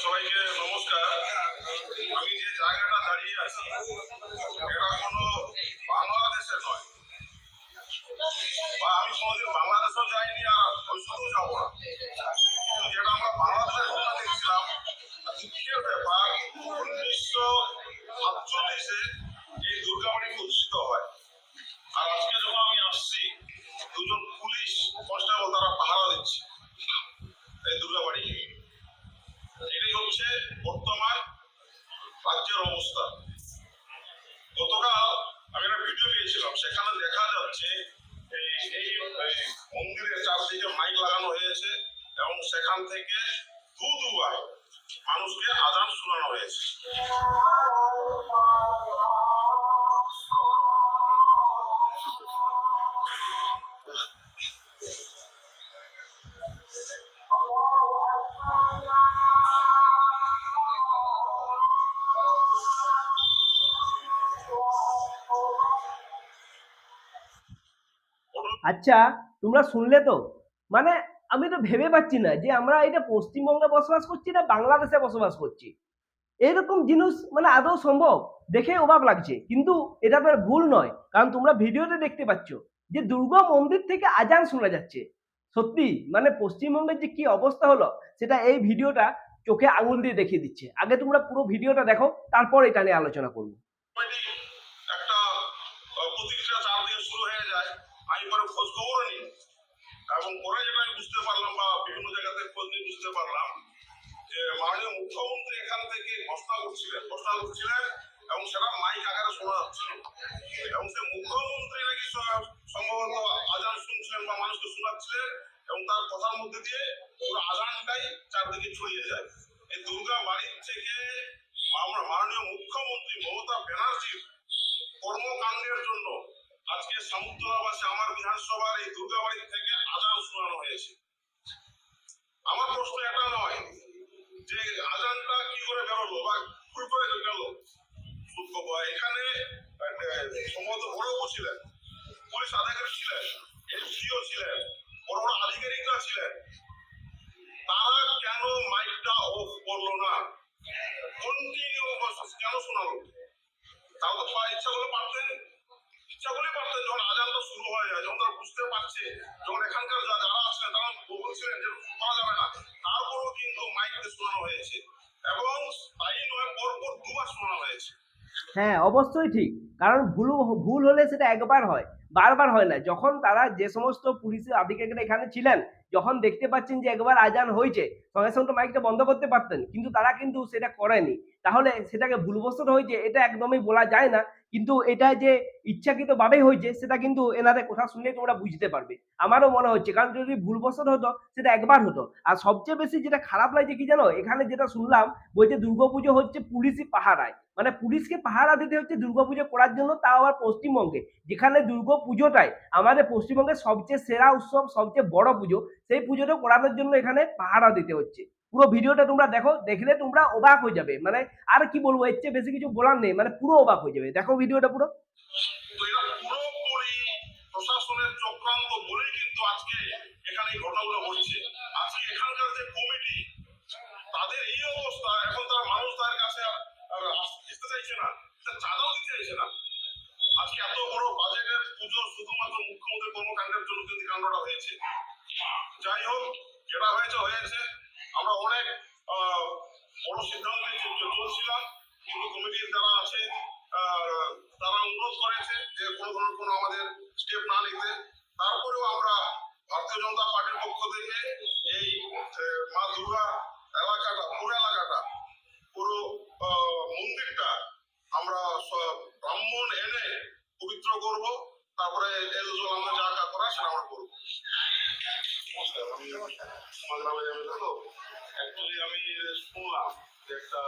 সবাইকে নমস্কার। আমি যে জায়গাটা দাঁড়িয়ে আছি, এটা কোনো বাংলাদেশে নয়। বা আমি কোনোদিন বাংলাদেশেও যাইনি আর ভবিষ্যতেও যাব না। যেটা আমরা বাংলাদেশের ঘটনা দেখছিলাম দুঃখের ব্যাপার উনিশশো সাতচল্লিশে এই দুর্গাবাড়ি প্রতিষ্ঠিত হয়। আর আজকে যখন আমি আসছি, দুজন পুলিশ কনস্টেবল তারা পাহারা দিচ্ছে এই দুর্গাবাড়ি এটাই হচ্ছে বর্তমান রাজ্যের অবস্থা গতকাল আমি একটা ভিডিও পেয়েছিলাম সেখানে দেখা যাচ্ছে এই এই এই মন্দিরের চারদিকে মাইক লাগানো হয়েছে সেখান থেকে দু মানুষকে আজান শোনানো হয়েছে। আচ্ছা তোমরা শুনলে তো? ভেবে পাচ্ছি না যে আমরা এটা পশ্চিমবঙ্গে বসবাস করছি না বাংলাদেশে বসবাস করছি। এরকম জিনিস মানে আদৌ সম্ভব? দেখে অভাব লাগছে। কিন্তু এটা তো ভুল নয়। কারণ তোমরা ভিডিওতে দেখতে পাচ্ছ যে দুর্গা মন্দির থেকে আজান শোনা যাচ্ছে। সত্যি? মানে পশ্চিমবঙ্গের যে কি অবস্থা হলো, সেটা এই ভিডিওটা চোখে আঙুল দিয়ে দেখিয়ে দিচ্ছে। আগে তোমরা পুরো ভিডিওটা দেখো, তারপর এটা নিয়ে আলোচনা করব। এবং পরে যেটা আমি বুঝতে পারলাম বা বিভিন্ন জায়গাতে খোঁজ বুঝতে পারলাম যে মাননীয় মুখ্যমন্ত্রী এখান থেকে ঘোষণা করছিলেন ঘোষণা করছিলেন এবং সেটা মাইক আকারে শোনা যাচ্ছিল। এবং সে মুখ্যমন্ত্রী নাকি সম্ভবত আজান শুনছিলেন বা মানুষকে শোনাচ্ছিলেন এবং তার কথার মধ্যে দিয়ে পুরো আজানটাই চারদিকে ছড়িয়ে যায়। এই দুর্গা বাড়ির থেকে আমরা মাননীয় মুখ্যমন্ত্রী মমতা ব্যানার্জির কর্মকাণ্ডের জন্য আজকে সমুদ্রবাসী আমার বিধানসভার এই দুর্গাবাড়ি থেকে আজান শোনানো হয়েছে। আমার প্রশ্ন এটা নয় যে আজানটা কি করে বেরোলো বা ভুল করে গেল এখানে সম্ভবত বড়বাবু ছিলেন, পুলিশ আধিকারিক ছিলেন এসপিও ছিলেন, বড় বড় আধিকারিকরা ছিলেন। তারা কেন মাইকটা অফ করল না? কন্টিনিউ কেন শোনালো? তাও তো ইচ্ছা করলে পারতেন, ইচ্ছা করলে পারতেন যখন শুরু হয়ে যখন তারা বুঝতে পারছে যখন এখানকার যারা আছেন তারা বলছিলেন যে করা যাবে না। তারপরেও কিন্তু মাইকে শোনানো হয়েছে। এবং তাই নয়, পরপর দুবার শোনানো হয়েছে। হ্যাঁ অবশ্যই ঠিক। কারণ ভুল ভুল হলে সেটা একবার হয়, বারবার হয় না। যখন তারা যে সমস্ত পুলিশের আধিকারিকরা এখানে ছিলেন যখন দেখতে পাচ্ছেন যে একবার আজান হয়েছে, সঙ্গে সঙ্গে তো মাইকটা বন্ধ করতে পারতেন, কিন্তু তারা কিন্তু সেটা করেনি। তাহলে সেটাকে ভুলবশত হয়েছে, এটা একদমই বলা যায় না, কিন্তু এটা যে ইচ্ছাকৃতভাবে হয়েছে, সেটা কিন্তু এনাদের কথা শুনলে তোমরা বুঝতে পারবে। আমারও মনে হচ্ছে, কারণ যদি ভুলবশত হতো, সেটা একবার হতো। আর সবচেয়ে বেশি যেটা খারাপ লাগছে কি জানো? এখানে যেটা শুনলাম বলছে দুর্গাপুজো হচ্ছে পুলিশি পাহারায়। মানে পুলিশকে পাহারা দিতে হচ্ছে দুর্গাপুজো করার জন্য, তাও আবার পশ্চিমবঙ্গে। যেখানে দুর্গাপুজোটাই আমাদের পশ্চিমবঙ্গের সবচেয়ে সেরা উৎসব, সবচেয়ে বড় পুজো সেই পুজোটা করানোর জন্য এখানে পাহারা দিতে হচ্ছে। পুরো ভিডিওটা তোমরা দেখো, দেখলে তোমরা অবাক হয়ে যাবে। মানে আর কি বলব, এর চেয়ে বেশি কিছু বলার নেই। মানে পুরো অবাক হয়ে যাবে। দেখো ভিডিওটা পুরো। এখানে তারা মানুষ দিতে চাইছে না। আজকে এত বড় বাজেটের পুজো শুধুমাত্র মুখ্যমন্ত্রী কর্মকাণ্ডের জন্য কিন্তু কাণ্ডটা হয়েছে। যাই হোক যেটা হয়েছে। হয়েছে আমরা অনেক বড় সিদ্ধান্ত চলছিলাম, কিন্তু কমিটির যারা আছে তারা অনুরোধ করেছে যে কোনো ধরনের আমাদের স্টেপ না নিতে। তারপরেও আমরা ভারতীয় জনতা পার্টির পক্ষ থেকে এই মা দুর্গা এলাকাটা, পুরো এলাকাটা, পুরো মন্দিরটা আমরা ব্রাহ্মণ এনে পবিত্র করব। তারপরে এলজল আমরা যা যা করা সেটা আমরা করব। নমস্কার, আমি শুনলাম যে একটা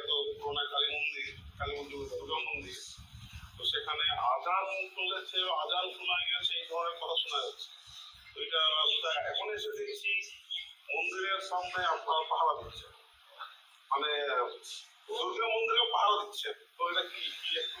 এত পুরোনো কালী মন্দির কালী মন্দির, দুর্গা তো সেখানে আজান চলেছে আজান শোনা গেছে, এই ধরনের কথা শোনা যাচ্ছে। তো এটা এখন এসে দেখছি মন্দিরের সামনে আপনারা পাহারা দিচ্ছেন মানে দুর্গা মন্দিরে পাহারা দিচ্ছেন। তো এটা কি? একটু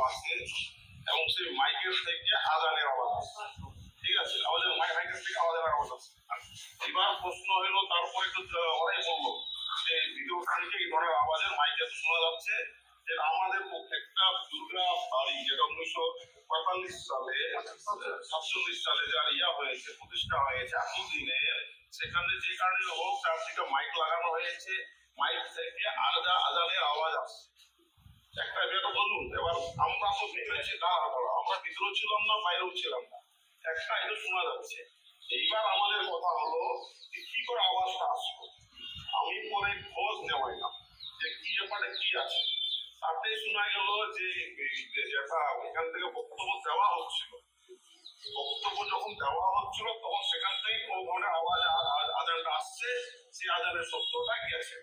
আছে আছে। এবং সেই মাইকের থেকে আজানের আওয়াজ আছে। ঠিক আছে? আমাদের মাইক মাইকের থেকে আওয়াজের আওয়াজ আছে। এবার প্রশ্ন হলো, তারপরে একটু ওরাই বলল যে, ভিডিও থেকে এই ধরনের আওয়াজের মাইকে শোনা যাচ্ছে যে আমাদের প্রত্যেকটা দুর্গা বাড়ি, যেটা উনিশশো পঁয়তাল্লিশ সালে, সাতচল্লিশ সালে যার ইয়া হয়েছে, প্রতিষ্ঠা হয়েছে, এতদিনে সেখানে যে কারণে হোক, তার থেকে মাইক লাগানো হয়েছে। মাইক থেকে আলাদা আজানের আওয়াজ আসছে। একটা এটা বলুন, এবার আমরা তো ভিতরে ছিলাম আমরা ভিতরেও ছিলাম না, বাইরেও ছিলাম না। একটা এটা শোনা যাচ্ছে। এইবার আমাদের কথা হলো যে কি করে আওয়াজটা আসলো? আমি পরে খোঁজ নেওয়াই না। যে কি ব্যাপারে কি আছে? তাতে শোনা গেল যে যেটা এখান থেকে বক্তব্য দেওয়া হচ্ছিল। বক্তব্য যখন দেওয়া হচ্ছিল, তখন সেখান থেকে ধরনের আওয়াজ আজানটা আসছে। সেই আজানের শব্দটা গেছে।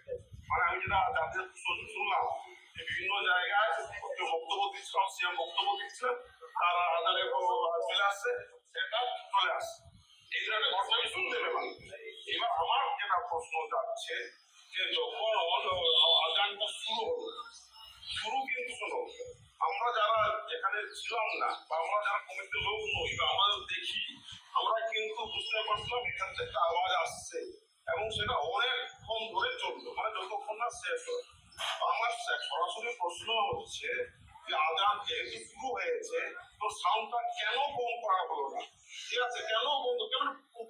ছিলাম না বা আমরা যারা কমিটির লোক নই বা আমরা দেখি আমরা কিন্তু বুঝতে পারছিলাম এখান থেকে আওয়াজ আসছে এবং সেটা অনেকক্ষণ ধরে চলতো মানে যতক্ষণ না শেষ হয় আমার সরাসরি প্রশ্ন হচ্ছে যে আজান যেহেতু শুরু হয়েছে তো সাউন্ডটা কেন কম করা হলো না? ঠিক আছে কেন বন্ধ? কেন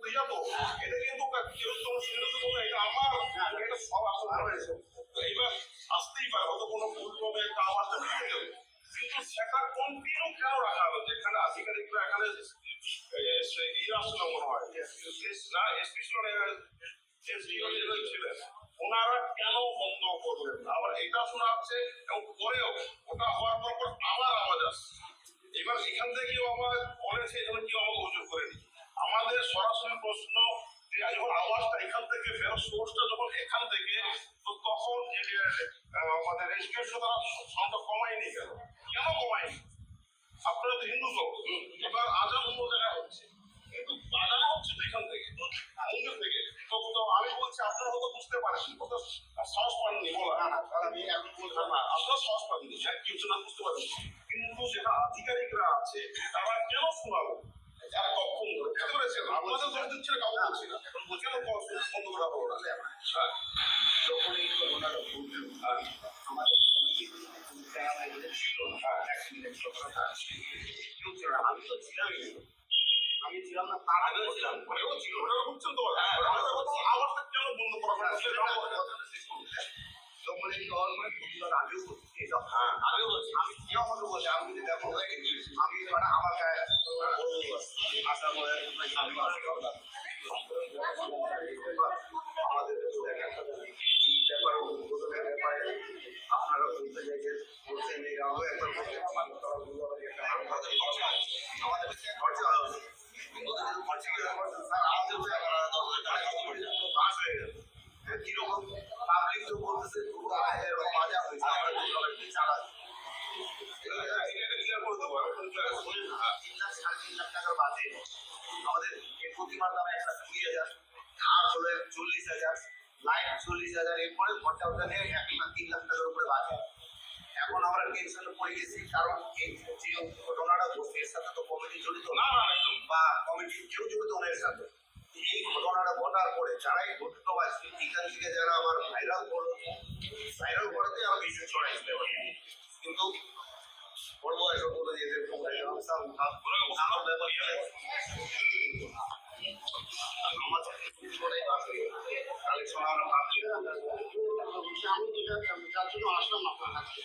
ইয়া তো? এটা কিন্তু কেউ তো এটা আমার এটা সব আসলে হয়েছে। তো এইবার সেটা কন্টিনিউ কেন রাখা হলো এখানে ইয়ে আসলো না এসপি ছিল না এসডিও ছিলেন ওনারা কেন বন্ধ করলেন না? আবার এটা শোনা যাচ্ছে এবং আবার আওয়াজ আসছে। এবার এখান থেকেও আবার বলেছে, এখানে কেউ আমাদের সরাসরি প্রশ্ন আওয়াজটা এখান থেকে বেরো সোর্সটা যখন এখান থেকে, তো তখন আমাদের রেজিস্ট্রেশন তারা সাউন্ডটা কমায়নি কেন? কেন কমায়নি? আপনারা তো হিন্দু তো। এবার আজান অন্য জায়গায় হচ্ছে। কিন্তু বাজানো হচ্ছে তো এখান থেকে, মন্দির থেকে। তো আমি বলছি, আপনারা হয়তো বুঝতে পারেন কত সাহস পাননি। বলা, না না আমি এখন বললাম না আপনারা সাহস পাননি। হ্যাঁ কি হচ্ছে না, বুঝতে পারেন কিন্তু যেটা আধিকারিকরা আছে, তারা কেন শোনাবো যারা কখন ধরে বুঝতে পেরেছেন আপনাদের ধরে দিচ্ছে না কাউকে বলছি না এখন বলছি কেন বন্ধ করা হলো না যখন এই ঘটনাটা ঘটলো আমাদের আমাদের ছিল এক মিনিট না। আমি তো ছিলামই না। আমি ছিলাম না তার আগেও ছিলাম। ওটাও ছিল ওটা বুঝছেন তো আওয়াজটা কেন বন্ধ করা হলো সেটা যখন এই গভর্নমেন্ট প্রতিবাদ আগেও করছে হ্যাঁ আগেও আমি আমাকে আমি মানে আমার গায়ে আশা করে আমি আসি কথা আমাদের এই ব্যাপারে উদ্বোধনের ব্যাপারে আপনারা বলতে চাইছেন বলছেন এই আরও একবার বলতে আমাদের তারা বলল একটা আমাদের খরচা আছে। আমাদের খরচা আছে কিন্তু যদি খরচা গেলে স্যার আমাদের তো এগারো হাজার দশ হাজার টাকা খরচ করে যাবে পাস হয়ে যাবে কীরকম পাবলিক তো বলতেছে দুটো এরকম বাজার হয়েছে আমরা দুটো চালাচ্ছি ক্লিয়ার করে দেবো আমি এখন clear করে দেবো। তিন লাখ সাড়ে তিন লাখ টাকার বাজে আমাদের এই প্রতিমার দাম এক লাখ কুড়ি হাজার আর হলে চল্লিশ হাজার লাইট চল্লিশ হাজার এরপরে খরচা ওটা নিয়ে এক লাখ তিন লাখ টাকার উপরে বাজে এখন আমরা টেনশনে পড়ে গেছি কারণ এই যে ঘটনাটা ঘটছে এর সাথে তো কমিটি জড়িত না না না একদম বা কমিটির কেউ জড়িত না এর সাথে এই ঘটনাটা ঘটার পরে যারাই ঘটিত বা এখান থেকে যারা আবার ভাইরাল করল ভাইরাল করাতে আবার বেশি ছড়াই দিতে পারে কিন্তু বলব এসব বলে যে আমার আমার আমরা আমি যার জন্য আসলাম আপনার কাছে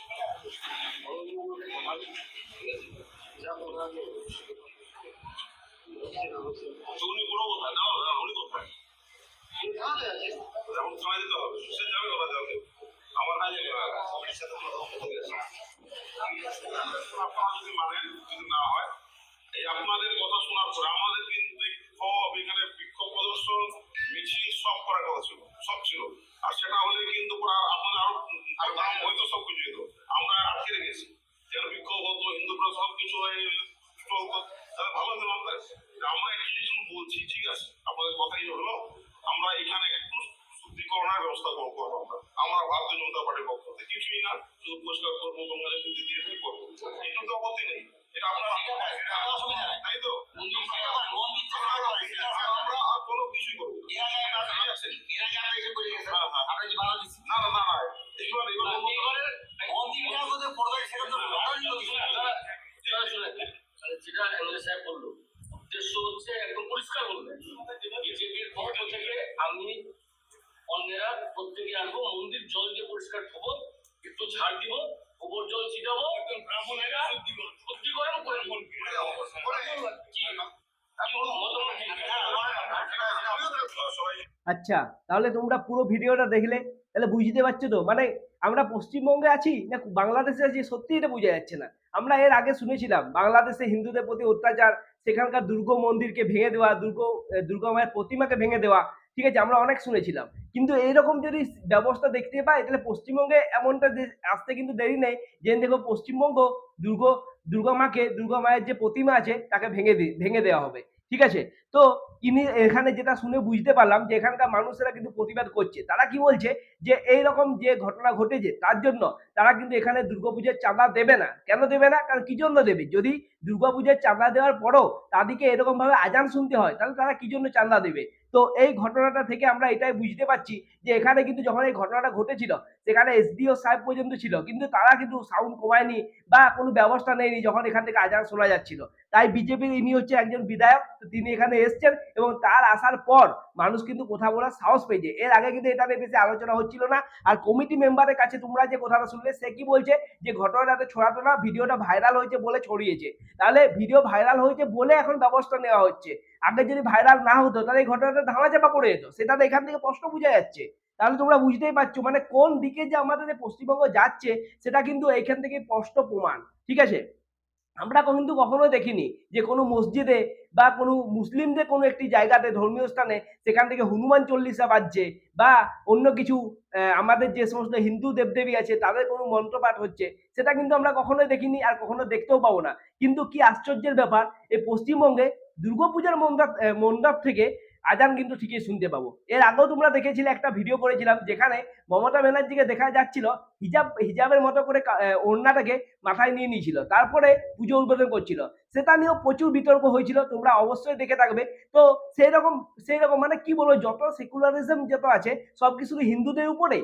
যা বলার উনি বড় কথা দাও দাও উনি কোথায় কোথায় আছে যেমন সময় দিতে হবে সে যাবে ওরা যাবে আমার কাছে কমিটির সাথে কথা বলতে গেছে আপনারা যদি মানেন যদি না হয় এই আপনাদের কথা Puriya sa 巴，那那 আচ্ছা তাহলে তোমরা পুরো ভিডিওটা দেখলে, তাহলে বুঝতে পারছ তো? মানে আমরা পশ্চিমবঙ্গে আছি, না বাংলাদেশে আছি সত্যি এটা বোঝা যাচ্ছে না। আমরা এর আগে শুনেছিলাম, বাংলাদেশে হিন্দুদের প্রতি অত্যাচার, সেখানকার দুর্গ মন্দিরকে ভেঙে দেওয়া, দুর্গ দুর্গা মায়ের প্রতিমাকে ভেঙে দেওয়া, ঠিক আছে, আমরা অনেক শুনেছিলাম। কিন্তু এইরকম যদি ব্যবস্থা দেখতে পাই, তাহলে পশ্চিমবঙ্গে এমনটা আসতে কিন্তু দেরি নেই, যে দেখো পশ্চিমবঙ্গ দুর্গ, দুর্গা মাকে, দুর্গা মায়ের যে প্রতিমা আছে, তাকে ভেঙে ভেঙে দেওয়া হবে। ঠিক আছে? তো ইনি এখানে যেটা শুনে বুঝতে পারলাম যে এখানকার মানুষেরা কিন্তু প্রতিবাদ করছে। তারা কি বলছে? যে এই রকম যে ঘটনা ঘটেছে, তার জন্য তারা কিন্তু এখানে দুর্গাপূজার চাঁদা দেবে না। কেন দেবে না? কারণ কি জন্য দেবে? যদি দুর্গাপূজার চাঁদা দেওয়ার পরও তাদেরকে এরকমভাবে আজান শুনতে হয়, তাহলে তারা কি জন্য চাঁদা দেবে? তো এই ঘটনাটা থেকে আমরা এটাই বুঝতে পারছি যে এখানে কিন্তু যখন এই ঘটনাটা ঘটেছিল, সেখানে এসডিও সাহেব পর্যন্ত ছিল, কিন্তু তারা কিন্তু সাউন্ড কমায়নি বা কোনো ব্যবস্থা নেয়নি যখন এখান থেকে আজান শোনা যাচ্ছিল। তাই বিজেপির ইনি হচ্ছে একজন বিধায়ক তিনি এখানে এসছেন এবং তার আসার পর মানুষ কিন্তু কথা বলার সাহস পেয়েছে এর আগে কিন্তু এটা বেশি আলোচনা হচ্ছিল না। আর কমিটি মেম্বারের কাছে তোমরা যে কথাটা শুনলে, সে কি বলছে? যে ঘটনাটাতে ছড়াতো না, ভিডিওটা ভাইরাল হয়েছে বলে ছড়িয়েছে। তাহলে ভিডিও ভাইরাল হয়েছে বলে এখন ব্যবস্থা নেওয়া হচ্ছে। আগে যদি ভাইরাল না হতো, তাহলে এই ঘটনাটা ধামাচাপা পড়ে যেত। সেটা এখান থেকে প্রশ্ন বোঝা যাচ্ছে। তাহলে তোমরা বুঝতেই পারছ মানে কোন দিকে যে আমাদের পশ্চিমবঙ্গ যাচ্ছে, সেটা কিন্তু এইখান থেকে স্পষ্ট প্রমাণ। ঠিক আছে? আমরা কিন্তু কখনো দেখিনি যে কোনো মসজিদে বা কোনো মুসলিমদের কোনো একটি জায়গাতে ধর্মীয় স্থানে সেখান থেকে হনুমান চল্লিশা বাজছে বা অন্য কিছু আমাদের যে সমস্ত হিন্দু দেবদেবী আছে তাদের কোনো মন্ত্রপাঠ হচ্ছে, সেটা কিন্তু আমরা কখনোই দেখিনি আর কখনো দেখতেও পাবো না। কিন্তু কি আশ্চর্যের ব্যাপার, এই পশ্চিমবঙ্গে দুর্গাপূজার মন্ডপ মণ্ডপ থেকে আজান কিন্তু ঠিকই শুনতে পাবো। এর আগেও তোমরা দেখেছিলে একটা ভিডিও করেছিলাম যেখানে মমতা ব্যানার্জিকে দেখা যাচ্ছিল, হিজাব, হিজাবের মতো করে ওড়নাটাকে মাথায় নিয়ে নিয়েছিল। তারপরে পুজো উদ্বোধন করছিল। সেটা নিয়েও প্রচুর বিতর্ক হয়েছিল, তোমরা অবশ্যই দেখে থাকবে। তো সেই রকম সেই রকম মানে কি বলব, যত সেকুলারিজম যত আছে সব কিছু হিন্দুদের উপরে?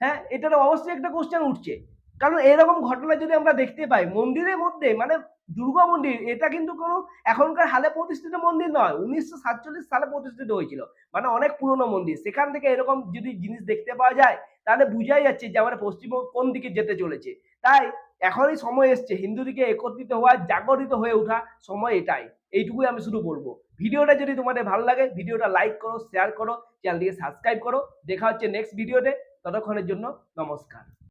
হ্যাঁ এটার অবশ্যই একটা কোশ্চেন উঠছে। কারণ এরকম ঘটনা যদি আমরা দেখতে পাই, মন্দিরের মধ্যে মানে দুর্গা মন্দির, এটা কিন্তু কোনো এখনকার হালে প্রতিষ্ঠিত মন্দির নয়। উনিশশো সাতচল্লিশ সালে প্রতিষ্ঠিত হয়েছিল। মানে অনেক পুরনো মন্দির। সেখান থেকে এরকম যদি জিনিস দেখতে পাওয়া যায়, তাহলে বুঝাই যাচ্ছে যে আমাদের পশ্চিমবঙ্গ কোন দিকে যেতে চলেছে। তাই এখনই সময় এসছে হিন্দুদিকে একত্রিত হওয়া, জাগরিত হয়ে ওঠা সময় এটাই। এইটুকুই আমি শুরু বলব। ভিডিওটা যদি তোমাদের ভালো লাগে, ভিডিওটা লাইক করো, শেয়ার করো, চ্যানেলটিকে সাবস্ক্রাইব করো। দেখা হচ্ছে নেক্সট ভিডিওতে ততক্ষণের জন্য নমস্কার।